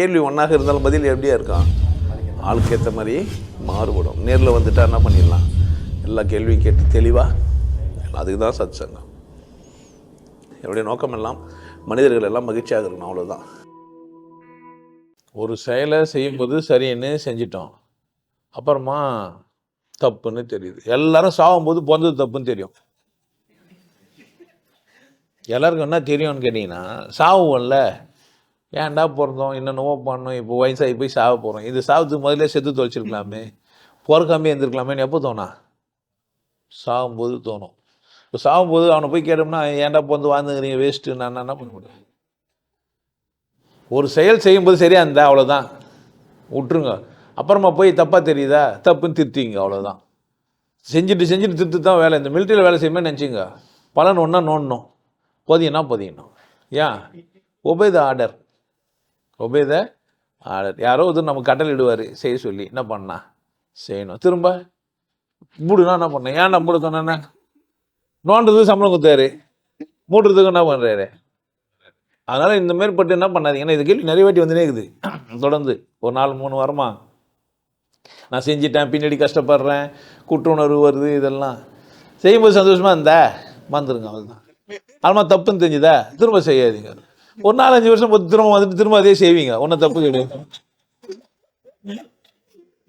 கேள்வி ஒன்றாக இருந்தாலும் பதில் எப்படியா இருக்கான் ஆளுக்கு ஏற்ற மாதிரி மாறுபடும். நேரில் வந்துட்டா என்ன பண்ணிடலாம்? எல்லா கேள்வியும் கேட்டு தெளிவாக அதுக்கு தான் சத் சங்கம் என்னுடைய நோக்கம் எல்லாம் மனிதர்கள் எல்லாம் மகிழ்ச்சியாக இருக்கணும் அவ்வளோதான் ஒரு செயலை செய்யும்போது சரின்னு செஞ்சிட்டோம். அப்புறமா தப்புன்னு தெரியுது. எல்லாரும் சாகும்போது பிறந்தது தப்புன்னு தெரியும். எல்லாருக்கும் என்ன தெரியும்னு கேட்டிங்கன்னா சாவுவோம்ல. ஏன்டா பிறந்தோம் என்னென்னவோ பண்ணோம் இப்போ வயசாகி போய் சாக போகிறோம் இது சாவத்துக்கு முதல்ல செத்து தொலைச்சிருக்கலாமே. பிறக்காமே எழுந்திருக்கலாமேன்னு எப்போ தோணா? சாகும்போது தோணும். இப்போ சாகும்போது அவனை போய் கேட்டோம்னா ஏன்டா பிறந்து வாழ்ந்துக்கிறீங்க வேஸ்ட்டு நான் என்ன பண்ண முடியும்? ஒரு செயல் செய்யும்போது சரியா இருந்தா அவ்வளோதான் விட்டுருங்க. அப்புறமா போய் தப்பாக தெரியுதா? தப்புன்னு திருத்திங்க அவ்வளோதான் செஞ்சுட்டு செஞ்சுட்டு திருத்து தான் வேலை. இந்த மிலிட்டரியில் வேலை செய்யுமே நினச்சிங்க. பலன் ஒன்றா நோண்டணும். பொதியனா பொதியணும். ஏன்? Obey the order obey order யாரோ ஒருத்தர் நம்ம கட்டளை இடுவார் செய்ய சொல்லி. என்ன பண்ணா? செய்யணும். திரும்ப மூடுனா என்ன பண்ணேன் ஏன் நான் மூட நோண்டுறதுக்கு சம்பளம் கொடுத்தாரு. மூடுறதுக்கு என்ன பண்ணுறாரு அதனால் இந்த மாதிரி பட்டு என்ன பண்ணாதீங்க. ஏன்னா இது கேள்வி நிறைய வாட்டி வந்துனே இருக்குது. தொடர்ந்து ஒரு நாலு மூணு வாரமா. நான் செஞ்சிட்டேன். பின்னாடி கஷ்டப்படுறேன். குற்ற உணர்வு வருது இதெல்லாம். செய்யும்போது சந்தோஷமாக இருந்தா வந்துருங்க அவ்வளோதான் அதுமா தப்புன்னு தெரிஞ்சுதா? திரும்ப செய்யாதீங்க. ஒரு நாலஞ்சு வருஷம் திரும்ப வந்துட்டு திரும்ப அதே செய்வீங்க ஒன்றும் தப்பு கிடையாது.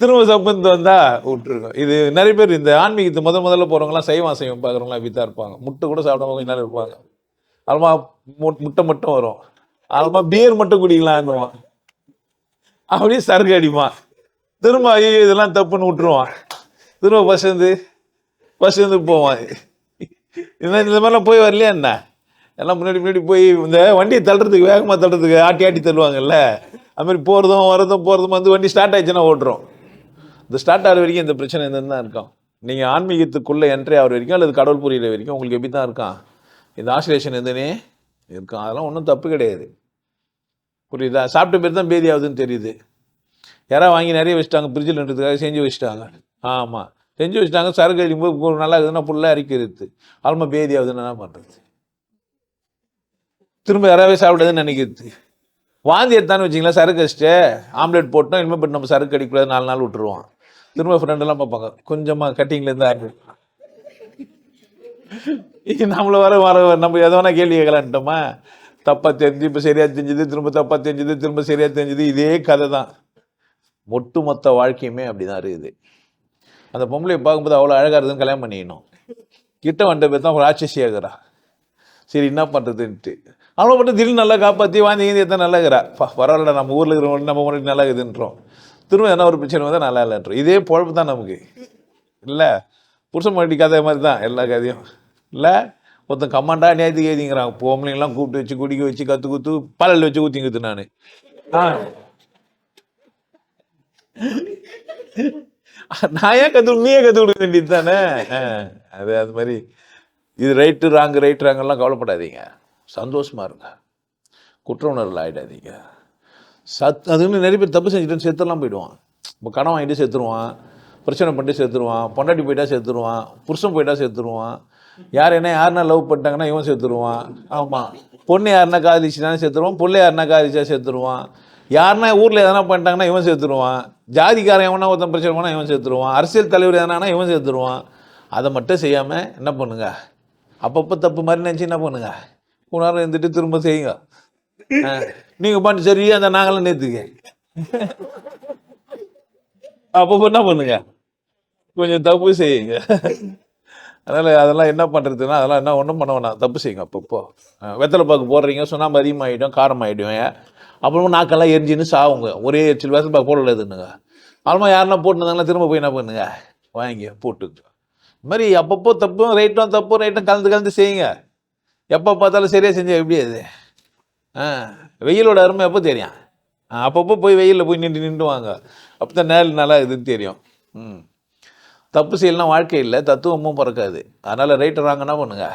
திரும்ப தப்புன்னு வந்தா விட்டுருங்க. இது நிறைய பேர் இந்த ஆன்மீகத்து முத முதல்ல போகிறவங்களாம் சைவம் அசைவம் பார்க்குறவங்களாம் இப்படி தான் இருப்பாங்க. முட்டை கூட சாப்பிடாம கொஞ்ச நேரம் இருப்பாங்க. அல்மா முட்டை மட்டும் வரும். அல்மா பியர் மட்டும் குடிக்கலாம்னுவான் அப்படியே சரக்கு அடிப்பான். திரும்ப ஐயோ இதெல்லாம் தப்புன்னு விட்டுருவான். திரும்ப பஸ் வந்து பஸ் வந்து போவான். இந்த மாதிரிலாம் போய் வரலையா என்ன? எல்லாம் முன்னாடி முன்னாடி போய் இந்த வண்டியை தள்ளுறதுக்கு வேகமாக தள்ளுறதுக்கு ஆட்டி ஆட்டி தள்ளுவாங்கல்ல? அதுமாதிரி போகிறதும் வரதும் போகிறதும் வந்து வண்டி ஸ்டார்ட் ஆயிடுச்சுன்னா ஓட்டுறோம். இந்த ஸ்டார்ட் ஆகிற வரைக்கும் இந்த பிரச்சனை இருந்துன்னு தான் இருக்கும். நீங்கள் ஆன்மீகத்துக்குள்ளே என்ட்ரி ஆகிற வரைக்கும் அல்லது கடவுள் புரியிற வரைக்கும் உங்களுக்கு எப்படி தான் இருக்கான்? இந்த ஆசிலேஷன் எதுனே? இருக்கும் அதெல்லாம் ஒன்றும் தப்பு கிடையாது. புரியுதா? சாப்பிட்ட பேர் தான் பேதி ஆகுதுன்னு தெரியுது. யாராவது வாங்கி நிறைய வச்சுட்டாங்க ஃப்ரிட்ஜில்ன்றதுக்காக செஞ்சு வச்சுட்டாங்க. ஆமாம் செஞ்சு வச்சுட்டாங்க சரக்கு அடிக்கும்போது நல்லா இருக்குதுன்னா ஃபுல்லாக அரிக்கிறது ஆல்மா பேதி ஆகுதுன்னு என்ன பண்ணுறது திரும்ப யாராவே சாப்பிடாதுன்னு நினைக்கிறது. வாந்தி எடுத்தான்னு வச்சிங்களா சரக்கு வச்சுட்டு ஆம்லெட் போட்டோம் இனிமேல் பட் நம்ம சரக்கு அடிக்கூடாது நாலு நாள் விட்டுருவோம். திரும்ப ஃப்ரெண்டெல்லாம் பார்ப்பாங்க கொஞ்சமாக கட்டிங்லேருந்து ஆரம்பி இது நம்மள வர வர நம்ம எதை வேணா கேள்வி கேட்கலான்ட்டோமா? தப்பாக தெரிஞ்சு இப்போ சரியாக தெரிஞ்சது திரும்ப தப்பாக தெரிஞ்சது திரும்ப சரியாக தெரிஞ்சது இதே கதை தான். ஒட்டுமொத்த வாழ்க்கையுமே அப்படி தான் இருக்குது. அந்த பொம்பளையை பார்க்கும்போது அவ்வளோ அழகாக இருக்குதுன்னு கல்யாணம் பண்ணிக்கணும். கிட்ட வந்த பேர் தான் ஒரு ராட்சசியாகிறா சரி என்ன பண்ணுறதுன்ட்டு அவ்வளோ மட்டும் திடீர்னு நல்லா காப்பாற்றி வாந்தி கீந்தி எத்தனை நல்லா இருக்கிறா பரவாயில்ல நம்ம ஊரில் இருக்கிறவங்க நம்ம முன்னாடி நல்லா இருக்குதுன்றோம் திரும்ப என்ன ஒரு பிரச்சனை வந்தால் நல்லா இல்லைன்றோம். இதே பொழப்பு தான் நமக்கு. இல்லை புருஷன் மாட்டி கதை மாதிரி தான் எல்லா கதையும். இல்லை ஒருத்தன் கமாண்டா நேற்று கேதிங்கிறான் பொம்பளைங்களாம் கூப்பிட்டு வச்சு குடிக்க வச்சு கற்று குத்து பல்லல் வச்சு ஊற்றிங்குது நான். ஆ. நான் ஏன் கற்று நீயே கற்றுக் கொடுக்க வேண்டியது தானே? அது அது மாதிரி. இது ரைட்டு ராங்கு ரைட்டு ராங்கெல்லாம் கவலைப்படாதீங்க. சந்தோஷமாக இருங்க. குற்ற உணர்வில் ஆகிடாதீங்க சத் அதுன்னு நிறைய பேர் தப்பு செஞ்சுட்டு செத்துலாம் போயிடுவான். இப்போ கடன் வாங்கிட்டு செத்துருவான் பிரச்சனை பண்ணிட்டு செத்துருவான் பொண்டாட்டி போயிட்டா செத்துருவான் புருஷன் போயிட்டா செத்துருவான் யார் என்ன யாருன்னா லவ் பண்ணிட்டாங்கன்னா இவன் செத்துருவான். ஆமாம் பொண்ணு யாருன்னா காதலிச்சுனா செத்துருவான் பிள்ளை யாருன்னா காதலிச்சா செத்துருவான். யாருன்னா ஊரில் எதனா பண்ணிட்டாங்கன்னா இவன் சேர்த்துருவான் ஜாதிக்காரன் எவனா ஒருத்தன் பிரச்சனை பண்ணால் இவன் சேர்த்துருவான் அரசியல் தலைவர் எதனா இவன் சேர்த்துருவான் அதை மட்டும் செய்யாமல் என்ன பண்ணுங்க? அப்பப்போ தப்பு மாதிரி நினச்சி என்ன பண்ணுங்க? கொஞ்ச நேரம் இருந்துட்டு திரும்ப செய்யுங்க. நீங்கள் பண்ணி சரியா அந்த நாங்களாம் நேற்றுக்க அப்பப்போ என்ன பண்ணுங்க? கொஞ்சம் தப்பு செய்யுங்க. அதனால் அதெல்லாம் என்ன பண்ணுறதுன்னா அதெல்லாம் என்ன ஒன்றும் பண்ண வேணாம். தப்பு செய்யுங்க அப்பப்போ வெத்தலை பாக்கு போடுறீங்க சுண்ணாம்பு அதிகமாகிடும் காரம் ஆகிடும் அப்புறமா நாக்கெல்லாம் எரிஞ்சுன்னு சாவுங்க. ஒரே எரிச்சல் வெத்தலை பாக்கு போடலதுன்னுங்க அப்புறமா யாருன்னா போட்டுருந்தாங்கன்னா திரும்ப போய் என்ன பண்ணுங்க? வாங்கி போட்டுங்க. இது மாதிரி அப்பப்போ தப்பும் ரைட்டும் தப்பும் ரைட்டும் கலந்து கலந்து செய்யுங்க. எப்போ பார்த்தாலும் சரியாக செஞ்சால் எப்படி அது? ஆ வெயிலோட அருமை எப்போ தெரியும். அப்பப்போ போய் வெயிலில் போய் நின்று நின்று வாங்க அப்போ தான் நேரில் நல்லா இதுன்னு தெரியும். ம். தப்பு செய்யலாம் வாழ்க்கை இல்லை தத்துவமும் பிறக்காது. அதனால் ரைட்டர் ராங்கன்னா பண்ணுங்க?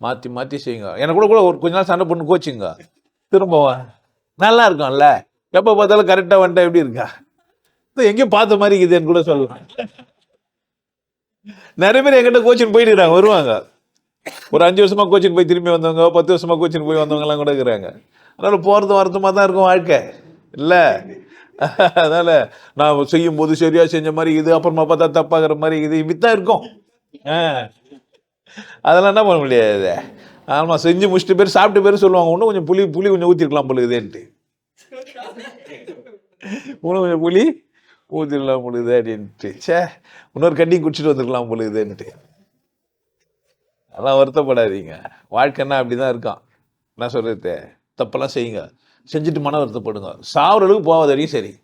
மாற்றி மாற்றி செய்யுங்க. எனக்கு கூட கூட ஒரு கொஞ்ச நாள் சண்டை பண்ணு கோச்சிங்க. திரும்ப நல்லா இருக்கும்ல. எப்போ பார்த்தாலும் கரெக்டாக வந்துட்டா எப்படி இருக்கா? இது எங்கேயும் பார்த்த மாதிரி இருக்குதுன்னு கூட சொல்லலாம் நிறைய பேர் எங்கிட்ட கோச்சிங் போயிட்டு இருக்காங்க வருவாங்க. ஒரு அஞ்சு வருஷமாக கோச்சிங் போய் திரும்பி வந்தவங்க பத்து வருஷமாக கோச்சிங் போய் வந்தவங்கலாம் கூட இருக்கிறாங்க. அதனால் போகிறது வருத்தமாக தான் இருக்கும் வாழ்க்கை. இல்லை. அதனால் நான் செய்யும் போது சரியாக செஞ்ச மாதிரி இது அப்புறமா பார்த்தா தப்பாகிற மாதிரி இது இப்படித்தான் இருக்கும். ஆ. அதெல்லாம் என்ன பண்ண முடியாது ஆமாம் செஞ்சு முடிச்சிட்டு பேர் சாப்பிட்டு பேர் சொல்லுவாங்க. இன்னும் கொஞ்சம் புளி புளி கொஞ்சம் ஊற்றிருக்கலாம் பொழுதுன்ட்டு இன்னும் கொஞ்சம் புளி ஊற்றிடலாம் பொழுது அப்படின்ட்டு சே இன்னொரு கண்டி குடிச்சிட்டு வந்துருக்கலாம் பொழுதுன்ட்டு அதெல்லாம் வருத்தப்படாதீங்க. வாழ்க்கைன்னா அப்படி தான் இருக்கான். என்ன சொல்கிறது தப்பெல்லாம் செய்யுங்க. செஞ்சுட்டு மன வருத்தப்படுங்க. சாவுற அளவுக்கு போகாத வரையும் சரி.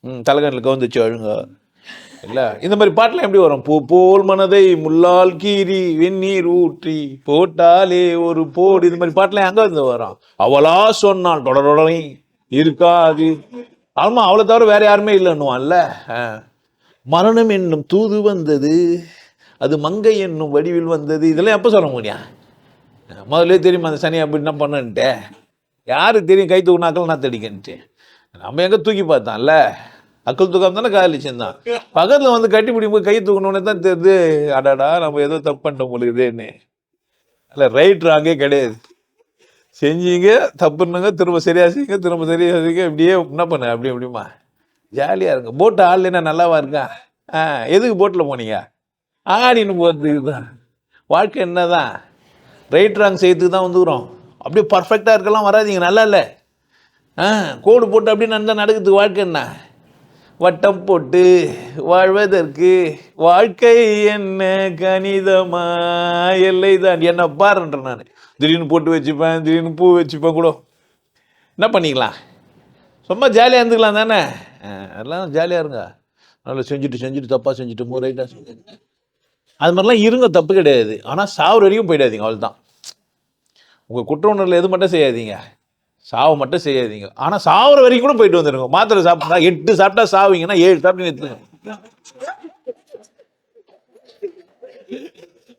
ம் தலைகண்ணில் கவுந்துச்சு அழுங்க. இல்லை? இந்த மாதிரி பாட்டெலாம் எப்படி வரும்? பூ போல் மனதை முள்ளால் கீறி வெந்நீர் ஊற்றி போட்டாலே ஒரு போடு. இந்த மாதிரி பாட்டெலாம் எங்கே இருந்து வரும்? அவளா சொன்னாள் தொடரொடனே இருக்காது. ஆமாம் அவளை தவிர வேற யாருமே இல்லைன்னுவான்ல. ஆ. மரணம் என்னும் தூது வந்தது. அது மங்கை என்னும் வடிவில் வந்தது. இதெல்லாம் எப்போ சொல்ல முடியும் முதல்ல தெரியுமா அந்த சனி அப்படி என்ன பண்ணுன்ட்டு? யார் தெரியும் கை தூக்குனாக்கள் நான் தடிக்கன்ட்டு நம்ம எங்கே தூக்கி பார்த்தான்ல? அக்கல் தூக்கம் தானே காதலிச்சிருந்தான் பக்கத்தில் வந்து கட்டி பிடிக்கும் கை தூக்கணுன்னே தான் தெரியுது அடாடா நம்ம ஏதோ தப்பு பண்ணிட்டோம் பொழுதுன்னு இல்லை ரைட் ராங்கே கிடையாது. செஞ்சீங்க தப்புன்னுங்க திரும்ப சரியா செய்யுங்க திரும்ப சரியா செய்யுங்க இப்படியே என்ன பண்ண அப்படி அப்படிமா ஜாலியாக இருங்க. போட்டு என்ன நல்லாவா இருக்கா? ஆ எதுக்கு போட்டில் போனீங்க? ஆடின்னு போகிறதுக்கு தான் வாழ்க்கை என்னதான்? ரைட் ராங் செய்யறதுக்கு தான் வந்துக்கிறோம். அப்படியே பர்ஃபெக்டாக இருக்கலாம் வராதீங்க நல்லா இல்லை. ஆ கோடு போட்டு அப்படியே நடந்தால் நடக்குது வாழ்க்கை என்ன? வட்டம் போட்டு வாழ்வதற்கு வாழ்க்கை என்ன? கணிதமா? எல்லை தான் என்ன பாருன்ற நான். திடீர்னு போட்டு வச்சுப்பேன் திடீர்னு பூ வச்சுப்பேன் கூட. என்ன பண்ணிக்கலாம்? சும்மா ஜாலியாக இருந்துக்கலாம் தானே? எல்லாம் அதெல்லாம் ஜாலியாக இருங்க. நல்லா செஞ்சுட்டு செஞ்சுட்டு தப்பாக செஞ்சுட்டு மூ ரைட்டாக செஞ்சுட்டு. அது மாதிரிலாம் இருங்க தப்பு கிடையாது. ஆனால் சாவு வரைக்கும் போயிடாதீங்க அவள் தான் உங்கள் குற்ற உணர்வில் எது மட்டும் செய்யாதீங்க. சாவு மட்டும் செய்யாதீங்க. ஆனால் சாவுற வரைக்கும் கூட போயிட்டு வந்துடுங்க மாத்திரை சாப்பிட்டா எட்டு சாப்பிட்டா சாவீங்கன்னா ஏழு சாப்பிட்டு நிறுத்துங்க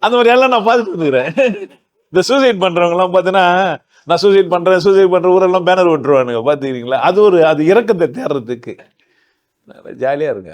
அந்த மாதிரி எல்லாம் நான் பார்த்துட்டு வந்துக்கிறேன். இந்த சூசைட் பண்ணுறவங்கலாம் பார்த்தீங்கன்னா நான் சூசைட் பண்ணுறேன் சூசைட் பண்ணுற ஊரெல்லாம் பேனர் விட்டுருவானுங்க பார்த்துக்கிறீங்களா? அது ஒரு அது இறக்கத்தை தேடுறதுக்கு ஜாலியாக இருங்க.